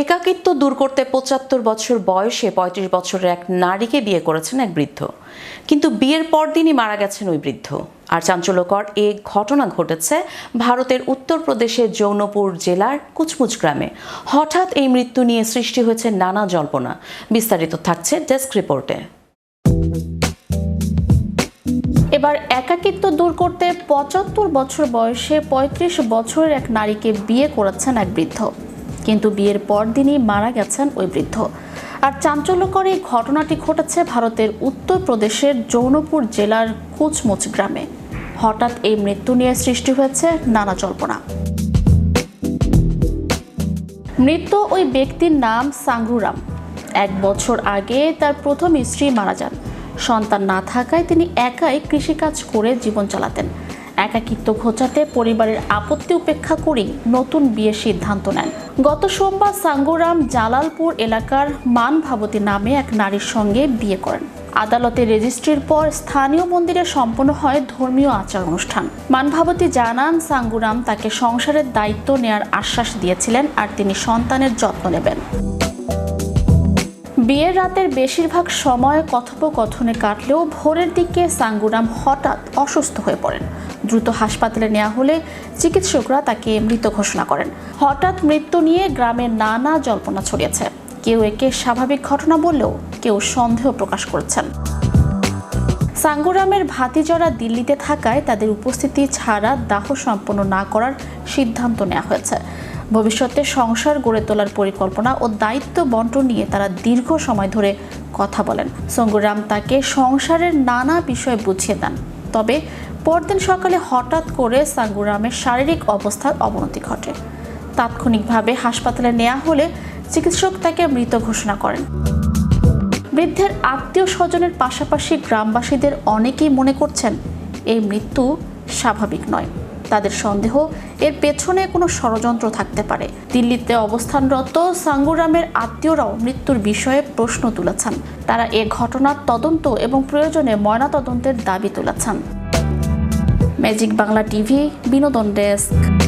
একাকিত্ব দূর করতে পঁচাত্তর বছর বয়সে পঁয়ত্রিশ বছরের এক নারীকে বিয়ে করেছেন এক বৃদ্ধ। কিন্তু বিয়ের পরদিনই মারা গেছেন ওই বৃদ্ধ। আর চাঞ্চল্যকর এ ঘটনা ঘটেছে ভারতের উত্তরপ্রদেশের যৌনপুর জেলার কুচমুচ গ্রামে। হঠাৎ এই মৃত্যু নিয়ে সৃষ্টি হয়েছে নানা জল্পনা। বিস্তারিত থাকছে ডেস্ক রিপোর্টে। এবার একাকিত্ব দূর করতে পঁচাত্তর বছর বয়সে ৩৫ বছরের এক নারীকে বিয়ে করেছেন এক বৃদ্ধ। কিন্তু বিয়ের পরদিনই মারা গেছেন ওই বৃদ্ধ। আর চাঞ্চল্যকর এই ঘটনাটি ঘটেছে ভারতের উত্তরপ্রদেশের জৌনপুর জেলার কুচমুচ গ্রামে। হঠাৎ এই মৃত্যু নিয়ে সৃষ্টি হয়েছে নানা জল্পনা। মৃত ওই ব্যক্তির নাম সাংরুরাম এক বছর আগে তার প্রথম স্ত্রী মারা যান। সন্তান না থাকায় তিনি একাই কৃষিকাজ করে জীবন চালাতেন। একাকিত্ব ঘোচাতে পরিবারের আপত্তি উপেক্ষা করেই নতুন বিয়ের সিদ্ধান্ত নেন। গত সোমবার সাঙ্গুরাম জালালপুর এলাকার মান ভাবতী নামে এক নারীর সঙ্গে বিয়ে করেন। আদালতে রেজিস্ট্রির পর স্থানীয় মন্দিরে সম্পন্ন হয় ধর্মীয় আচার অনুষ্ঠান। মানভাবতী জানান, সাঙ্গুরাম তাকে সংসারের দায়িত্ব নেয়ার আশ্বাস দিয়েছিলেন আর তিনি সন্তানের যত্ন নেবেন। বিয়ের রাতের বেশিরভাগ সময় কথোপকথনে কাটলেও ভোরের দিকে সাঙ্গুরাম হঠাৎ অসুস্থ হয়ে পড়েন। দ্রুত হাসপাতালে নেওয়া হলে চিকিৎসকরা তাকে মৃত ঘোষণা করেন। হঠাৎ মৃত্যু নিয়ে গ্রামের নানা জল্পনা ছড়িয়েছে। কেউ একে স্বাভাবিক ঘটনা বললেও কেউ সন্দেহ প্রকাশ করেছেন। সাঙ্গুরামের ভাতিজরা দিল্লিতে থাকায় তাদের উপস্থিতি ছাড়া দাহ সম্পন্ন না করার সিদ্ধান্ত নেওয়া হয়েছে। ভবিষ্যতে সংসার গড়ে তোলার পরিকল্পনা ও দায়িত্ব বন্টন নিয়ে তারা দীর্ঘ সময় ধরে কথা বলেন। সঙ্গুরাম তাকে সংসারের নানা বিষয় বুঝিয়ে দেন। তবে পরদিন সকালে হঠাৎ করে সাঙ্গুরামের শারীরিক অবস্থার অবনতি ঘটে। তাৎক্ষণিকভাবে হাসপাতালে নেওয়া হলে চিকিৎসক তাকে মৃত ঘোষণা করেন। বৃদ্ধের আত্মীয় স্বজনের পাশাপাশি গ্রামবাসীদের অনেকেই মনে করছেন, এই মৃত্যু স্বাভাবিক নয়। তাদের সন্দেহ, এর পেছনে কোনো ষড়যন্ত্র থাকতে পারে। দিল্লিতে অবস্থানরত সাঙ্গুরামের আত্মীয়রাও মৃত্যুর বিষয়ে প্রশ্ন তুলেছেন। তারা এ ঘটনার তদন্ত এবং প্রয়োজনে ময়নাতদন্তের দাবি তুলেছেন। ম্যাজিক বাংলা টিভি, বিনোদন ডেস্ক।